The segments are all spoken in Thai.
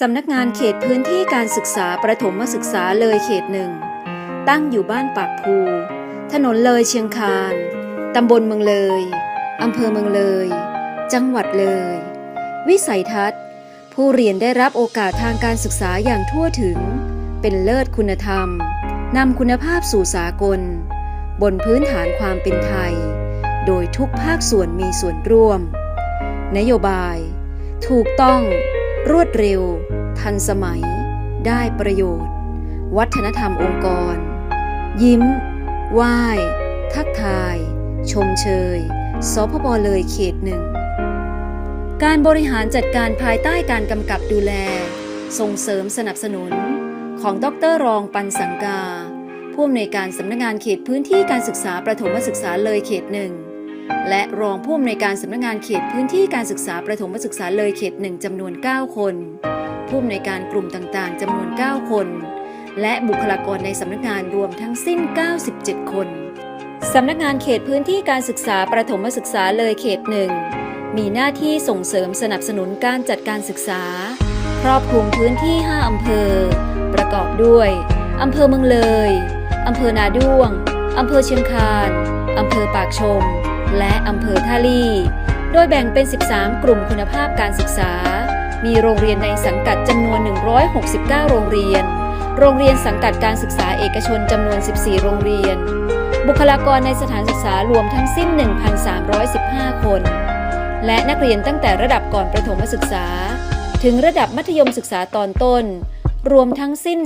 สำนักงานเขตพื้นที่การศึกษาประถมศึกษาเลยเขตหนึ่ง ตั้งอยู่บ้านปากภู ถนนเลยเชียงคานตำบลเมืองเลยอำเภอเมืองเลย จังหวัดเลย วิสัยทัศน์ ผู้เรียนได้รับโอกาสทางการศึกษาอย่างทั่วถึง เป็นเลิศคุณธรรมนำคุณภาพสู่สากล บนพื้นฐานความเป็นไทย โดยทุกภาคส่วนมีส่วนร่วม นโยบาย ถูกต้องรวดเร็ว ทันสมัย ได้ประโยชน์ วัฒนธรรมองค์กร ยิ้ม ไหว้ ทักทาย ชมเชย สพบเลยเขตหนึ่ง การบริหารจัดการภายใต้การกำกับดูแล ส่งเสริมสนับสนุน ของดรรองปันสังกา ผู้อำนวยการสำนักงานเขตพื้นที่การศึกษาประถมศึกษาเลยเขตหนึ่งและรองผู้อำนวยการสำนักงานเขตพื้นที่การศึกษาประถมศึกษาเลยเขตหนึ่งจำนวน 9 คน ผู้อำนวยการกลุ่มต่างๆจำนวน 9 คน และบุคลากรในสำนักงานรวมทั้งสิ้น 97 คนสำนักงานเขตพื้นที่การศึกษาประถมศึกษาเลยเขตหนึ่งมีหน้าที่ส่งเสริมสนับสนุนการจัดการศึกษา ครอบคลุมพื้นที่ 5 อำเภอ ประกอบด้วย อำเภอเมืองเลย อำเภอนาด้วง อำเภอเชียงคาน อำเภอปากชม และอำเภอท่าลี่ โดยแบ่งเป็น 13 กลุ่มคุณภาพการศึกษา มีโรงเรียนในสังกัดจำนวน 169 โรงเรียน โรงเรียนสังกัดการศึกษาเอกชนจำนวน 14 โรงเรียน บุคลากรในสถานศึกษารวมทั้งสิ้น 1,315 คน และนักเรียนตั้งแต่ระดับก่อนประถมศึกษา ถึงระดับมัธยมศึกษาตอนต้น รวมทั้งสิ้น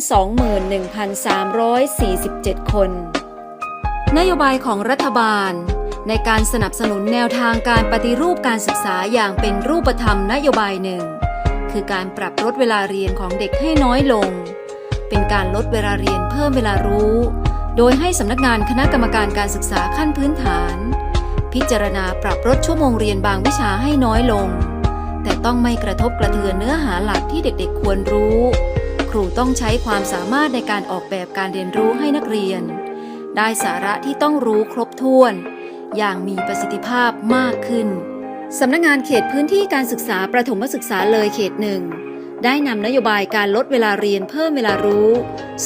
21,347 คน นโยบายของรัฐบาลในการสนับสนุนแนวทางการปฏิรูปการศึกษาอย่างเป็นรูปธรรมนโยบายหนึ่ง คือการปรับลดเวลาเรียนของเด็กให้น้อยลง เป็นการลดเวลาเรียนเพิ่มเวลารู้ โดยให้สำนักงานคณะกรรมการการศึกษาขั้นพื้นฐาน พิจารณาปรับลดชั่วโมงเรียนบางวิชาให้น้อยลง แต่ต้องไม่กระทบกระเทือนเนื้อหาหลักที่เด็กๆ ควรรู้ ครูต้องใช้ความสามารถในการออกแบบการเรียนรู้ให้นักเรียน ได้สาระที่ต้องรู้ครบถ้วน อย่างมีประสิทธิภาพมากขึ้น สำนักงงานเขตพื้นที่การศึกษาประถมศึกษาเลยเขตหนึ่งได้นำนโยบายการลดเวลาเรียนเพิ่มเวลารู้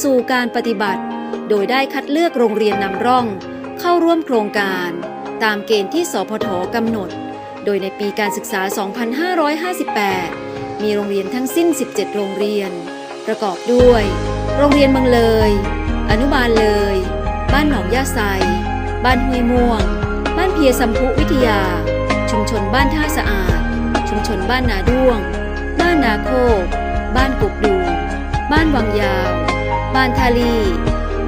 สู่การปฏิบัติ โดยได้คัดเลือกโรงเรียนนำร่อง เข้าร่วมโครงการ ตามเกณฑ์ที่สพทกำหนด โดยในปีการศึกษา 2558 มีโรงเรียนทั้งสิ้น 17 โรงเรียน ประกอบด้วย โรงเรียนเมืองเลย อนุบาลเลย บ้านหนองยาไซ บ้านห้วยม่วง บ้านเพียสัมพุวิทยา ชุมชนบ้านท่าสะอาด ชุมชนบ้านนาด้วง บ้านนาโคก บ้านกุกดูบ้านวังยาว บ้านทาลี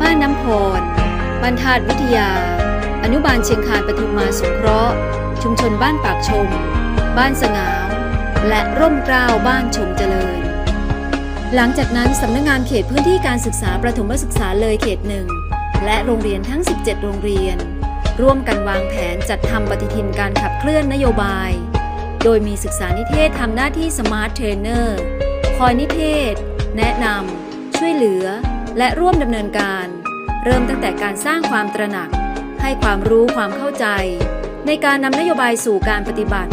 บ้านน้ำพร บ้านธาตุวิทยา อนุบาลเชียงคานปทุมมาสงเคราะห์ ชุมชนบ้านปากชม บ้านสงาว และร่มเกล้าบ้านชมเจริญ หลังจากนั้นสำนักงงานเขตพื้นที่การศึกษาประถมศึกษาเลยเขตหนึ่งและโรงเรียนทั้ง 17 โรงเรียน ร่วมกันวางแผนจัดทำปฏิทินการขับเคลื่อนนโยบาย โดยมีศึกษานิเทศทำหน้าที่สมาร์ทเทรนเนอร์คอยนิเทศ แนะนำช่วยเหลือ และร่วมดำเนินการ เริ่มตั้งแต่การสร้างความตระหนัก ให้ความรู้ความเข้าใจ ในการนำนโยบายสู่การปฏิบัติ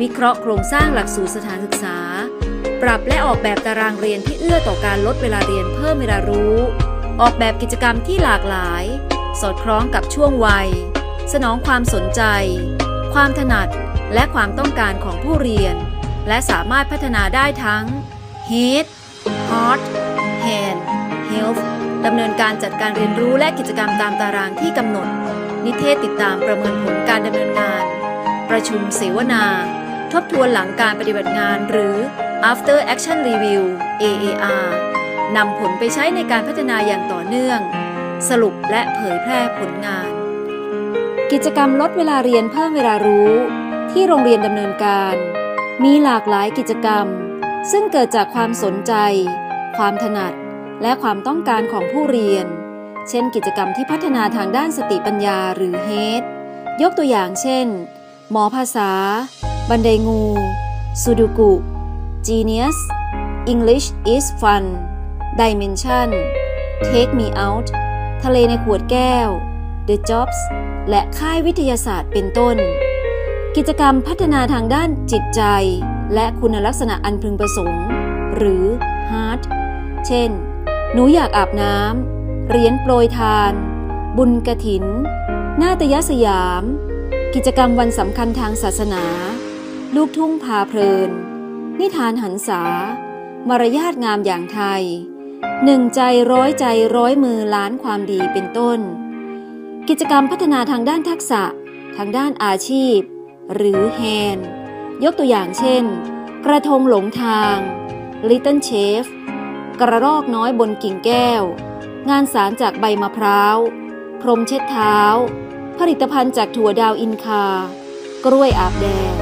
วิเคราะห์โครงสร้างหลักสูตรสถานศึกษา ปรับและออกแบบตารางเรียนที่เอื้อต่อการลดเวลาเรียนเพิ่มเวลารู้ ออกแบบกิจกรรมที่หลากหลายสอดคล้องกับช่วงวัย สนองความสนใจ ความถนัดและความต้องการของผู้เรียน และสามารถพัฒนาได้ทั้ง Head Heart Hand Health ดำเนินการจัดการเรียนรู้และกิจกรรมตามตารางที่กำหนด นิเทศติดตามประเมินผลการดำเนินงาน ประชุมเสวนา ทบทวนหลังการปฏิบัติงานหรือ After Action Review AAR นำผลไปใช้ในการพัฒนาอย่างต่อเนื่อง สรุปและเผยแพร่ผลงาน กิจกรรมลดเวลาเรียนเพิ่มเวลารู้ ที่โรงเรียนดำเนินการ มีหลากหลายกิจกรรม ซึ่งเกิดจากความสนใจ ความถนัด และความต้องการของผู้เรียน เช่น กิจกรรมที่พัฒนาทางด้านสติปัญญาหรือ HEAD ยกตัวอย่างเช่น หมอภาษา บันไดงูซูดูกุ Genius English is fun Dimension Take me out ทะเลในขวดแก้ว The Jobs และค่ายวิทยาศาสตร์เป็นต้น กิจกรรมพัฒนาทางด้านจิตใจ และคุณลักษณะอันพึงประสงค์ หรือ Heart เช่น หนูอยากอาบน้ำเหรียญโปรยทาน บุญกระถิน นาตยสยาม กิจกรรมวันสำคัญทางศาสนา ลูกทุ่งพาเพลิน นิทานหันษามารยาทงามอย่างไทยหนึ่งใจร้อยใจร้อยมือล้านความดีเป็นต้น กิจกรรมพัฒนาทางด้านทักษะ ทางด้านอาชีพ หรือแฮนยกตัวอย่างเช่น กระทงหลงทาง Little Chef กระรอกน้อยบนกิ่งแก้ว งานสารจากใบมะพร้าว พรมเช็ดเท้า ผลิตภัณฑ์จากถั่วดาวอินคา กล้วยอาบแดด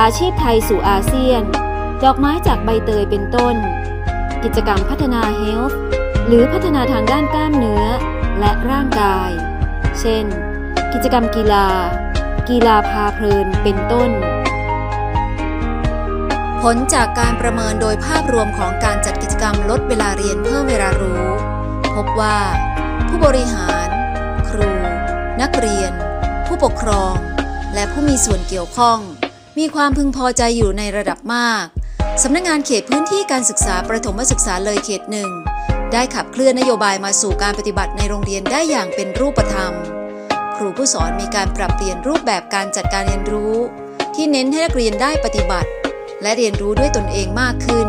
อาชีพไทยสู่อาเซียน ดอกไม้จากใบเตยเป็นต้น กิจกรรมพัฒนาเฮลท์หรือพัฒนาทางด้านกล้ามเนื้อและร่างกาย เช่น กิจกรรมกีฬา กีฬาพาเพลินเป็นต้น ผลจากการประเมินโดยภาพรวมของการจัดกิจกรรมลดเวลาเรียนเพิ่มเวลารู้ พบว่า ผู้บริหาร ครู นักเรียน ผู้ปกครอง และผู้มีส่วนเกี่ยวข้อง มีความพึงพอใจอยู่ในระดับมากสำนักงงานเขตพื้นที่การศึกษาประถมศึกษาเลยเขตหนึ่ง ได้ขับเคลื่อนนโยบายมาสู่การปฏิบัติในโรงเรียนได้อย่างเป็นรูปธรรม ครูผู้สอนมีการปรับเปลี่ยนรูปแบบการจัดการเรียนรู้ ที่เน้นให้นักเรียนได้ปฏิบัติ และเรียนรู้ด้วยตนเองมากขึ้น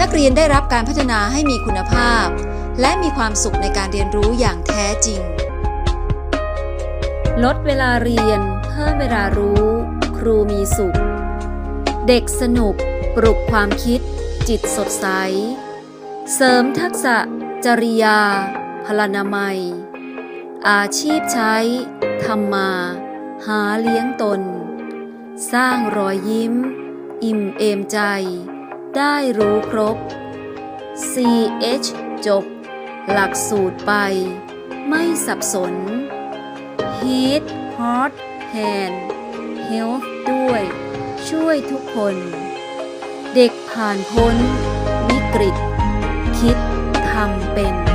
นักเรียนได้รับการพัฒนาให้มีคุณภาพ และมีความสุขในการเรียนรู้อย่างแท้จริง ลดเวลาเรียนเพิ่มเวลารู้ ครูมีสุข เด็กสนุก ปลุกความคิด จิตสดใส เสริมทักษะ จริยา พลานามัย อาชีพใช้ทำมา หาเลี้ยงตน สร้างรอยยิ้ม อิ่มเอมใจ ได้รู้ครบ CH จบ หลักสูตรไป ไม่สับสน Heat Heart Hand Health ด้วย ช่วยทุกคน เด็กผ่านพ้น วิกฤต คิดทำเป็น